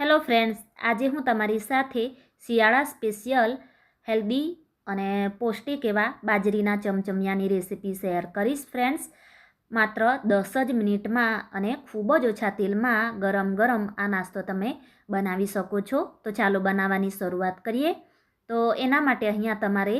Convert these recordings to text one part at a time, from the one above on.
Hello friends, આજે હું તમારી સાથે શિયાળા સ્પેશિયલ હેલ્ધી અને પૌષ્ટિક એવા બાજરીના ચમચમિયાની રેસીપી શેર કરીશ ફ્રેન્ડ્સ. માત્ર દસ જ મિનિટમાં અને ખૂબ જ ઓછા તેલમાં ગરમ ગરમ આ નાસ્તો તમે બનાવી શકો છો. તો ચાલો બનાવવાની શરૂઆત કરીએ. તો એના માટે અહીંયા તમારે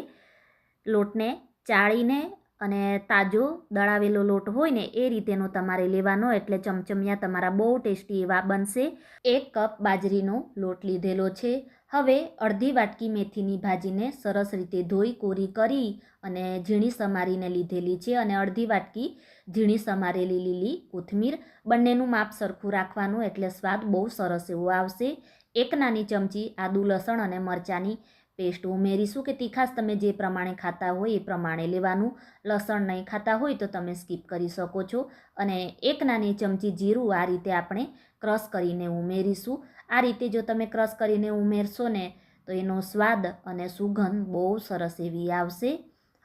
લોટને ચાળીને અને તાજો દળાવેલો લોટ હોય ને, એ રીતેનો તમારે લેવાનો. એટલે ચમચમિયા તમારા બહુ ટેસ્ટી એવા બનશે. એક કપ બાજરીનો લોટ લીધેલો છે. હવે અડધી વાટકી મેથીની ભાજીને સરસ રીતે ધોઈ, કોરી કરી અને ઝીણી સમારીને લીધેલી છે અને અડધી વાટકી ઝીણી સમારેલી લીલી કોથમીર. બંનેનું માપ સરખું રાખવાનું, એટલે સ્વાદ બહુ સરસ એવો આવશે. એક નાની ચમચી આદુ લસણ અને મરચાંની પેસ્ટ ઉમેરીશું કે તીખાસ તમે જે પ્રમાણે ખાતા હોય એ પ્રમાણે લેવાનું. લસણ નહીં ખાતા હોય તો તમે સ્કીપ કરી શકો છો. અને એક નાની ચમચી જીરું આ રીતે આપણે ક્રશ કરીને ઉમેરીશું. આ રીતે જો તમે ક્રશ કરીને ઉમેરશો ને તો એનો સ્વાદ અને સુગંધ બહુ સરસ એવી આવશે.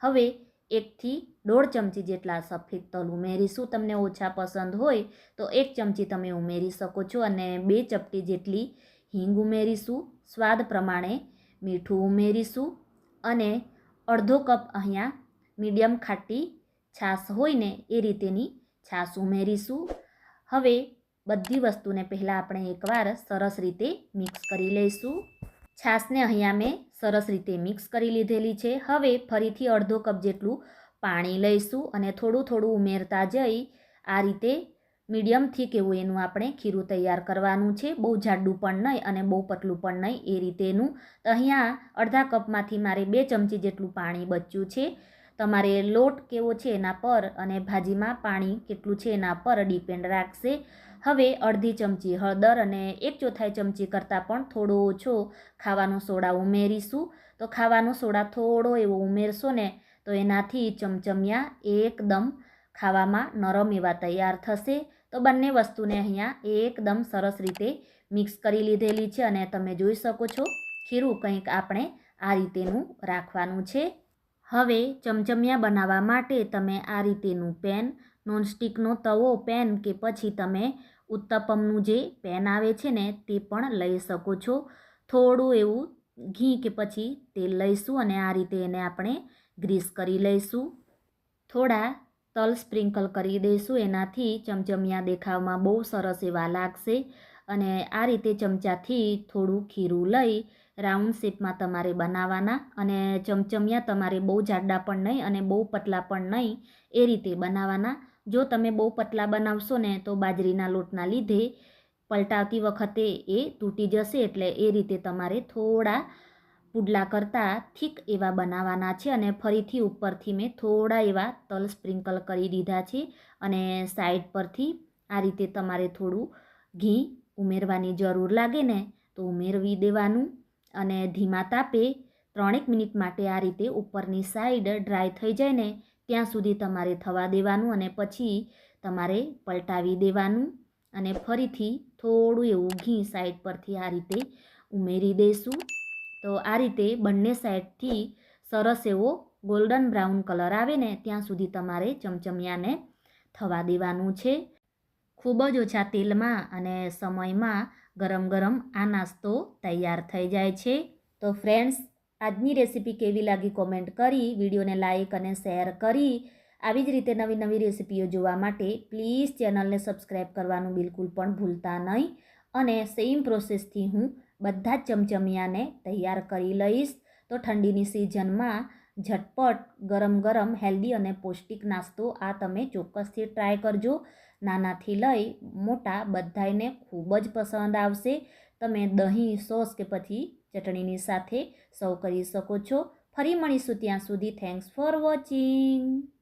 હવે એકથી દોઢ ચમચી જેટલા સફેદ તલ ઉમેરીશું. તમને ઓછા પસંદ હોય તો એક ચમચી તમે ઉમેરી શકો છો. અને બે ચપટી જેટલી હિંગ ઉમેરીશું. સ્વાદ પ્રમાણે મીઠું ઉમેરીશું અને અડધો કપ અહીંયા મીડિયમ ખાટી છાશ હોય ને એ રીતેની છાશ ઉમેરીશું. હવે બધી વસ્તુને પહેલાં આપણે એકવાર સરસ રીતે મિક્સ કરી લઈશું. છાશને અહીંયા મેં સરસ રીતે મિક્સ કરી લીધેલી છે. હવે ફરીથી અડધો કપ જેટલું પાણી લઈશું અને થોડું થોડું ઉમેરતા જઈ આ રીતે મીડિયમ થીક એવું એનું આપણે ખીરું તૈયાર કરવાનું છે. બહુ જાડું પણ નહીં અને બહુ પતલું પણ નહીં એ રીતેનું. તો અહીંયા અડધા કપમાંથી મારે બે ચમચી જેટલું પાણી બચ્યું છે. તમારે લોટ કેવો છે એના પર અને ભાજીમાં પાણી કેટલું છે એના પર ડિપેન્ડ રાખશે. હવે અડધી ચમચી હળદર અને એક ચોથાઈ ચમચી કરતાં પણ થોડો ઓછો ખાવાનો સોડા ઉમેરીશું. તો ખાવાનો સોડા થોડો એવો ઉમેરશો ને તો એનાથી ચમચમિયા એકદમ ખાવામાં નરમ એવા તૈયાર થશે. તો બંને વસ્તુને અહીંયા એકદમ સરસ રીતે મિક્સ કરી લીધેલી છે અને તમે જોઈ શકો છો, ખીરું કંઈક આપણે આ રીતેનું રાખવાનું છે. હવે ચમચમિયા બનાવવા માટે તમે આ રીતેનું પેન, નોનસ્ટિકનો તવો પેન કે પછી તમે ઉત્તપમનું જે પેન આવે છે ને તે પણ લઈ શકો છો. થોડું એવું ઘી કે પછી તેલ લઈશું અને આ રીતે એને આપણે ગ્રીસ કરી લઈશું. થોડા તલ સ્પ્રિંકલ કરી દઈશું. એનાથી ચમચમિયા દેખાવમાં બહુ સરસ એવા લાગશે. અને આ રીતે ચમચાથી થોડું ખીરું લઈ રાઉન્ડ શેપમાં તમારે બનાવવાના. અને ચમચમિયા તમારે બહુ જાડા પણ નહીં અને બહુ પતલા પણ નહીં એ રીતે બનાવવાના. જો તમે બહુ પતલા બનાવશો ને તો બાજરીના લોટના લીધે પલટાવતી વખતે એ તૂટી જશે એટલે એ રીતે તમારે થોડા પુડલા કરતાં થીક એવા બનાવવાના છે અને ફરીથી ઉપરથી મેં થોડા એવા તલ સ્પ્રિંકલ કરી દીધા છે અને સાઈડ પરથી આ રીતે તમારે થોડું ઘી ઉમેરવાની જરૂર લાગે ને તો ઉમેરવી દેવાનું અને ધીમા તાપે ત્રણેક મિનિટ માટે આ રીતે ઉપરની સાઈડ ડ્રાય થઈ જાય ને ત્યાં સુધી તમારે થવા દેવાનું અને પછી તમારે પલટાવી દેવાનું અને ફરીથી થોડું એવું ઘી સાઈડ પરથી આ રીતે ઉમેરી દઈશું તો આ રીતે બંને સાઈડથી સરસ એવો ગોલ્ડન બ્રાઉન કલર આવે ને ત્યાં સુધી તમારે ચમચમિયાને થવા દેવાનું છે. ખૂબ જ ઓછા તેલમાં અને સમયમાં ગરમ ગરમ આ નાસ્તો તૈયાર થઈ જાય છે. તો ફ્રેન્ડ્સ, આજની રેસીપી કેવી લાગી કોમેન્ટ કરી, વિડીયોને લાઇક અને શેર કરી. આવી જ રીતે નવી નવી રેસીપીઓ જોવા માટે પ્લીઝ ચેનલને સબસ્ક્રાઈબ કરવાનું બિલકુલ પણ ભૂલતા નહીં. અને સેમ પ્રોસેસથી હું બધા જ ચમચમિયાને તૈયાર કરી લઈશ. તો ઠંડીની સિઝનમાં ઝટપટ ગરમ ગરમ હેલ્ધી અને પૌષ્ટિક નાસ્તો આ તમે ચોક્કસથી ટ્રાય કરજો. નાનાથી લઈ મોટા બધાને ખૂબ જ પસંદ આવશે. તમે દહીં, સોસ કે પછી ચટણીની સાથે સર્વ કરી શકો છો. ફરી મળીશું ત્યાં સુધી. Thanks for watching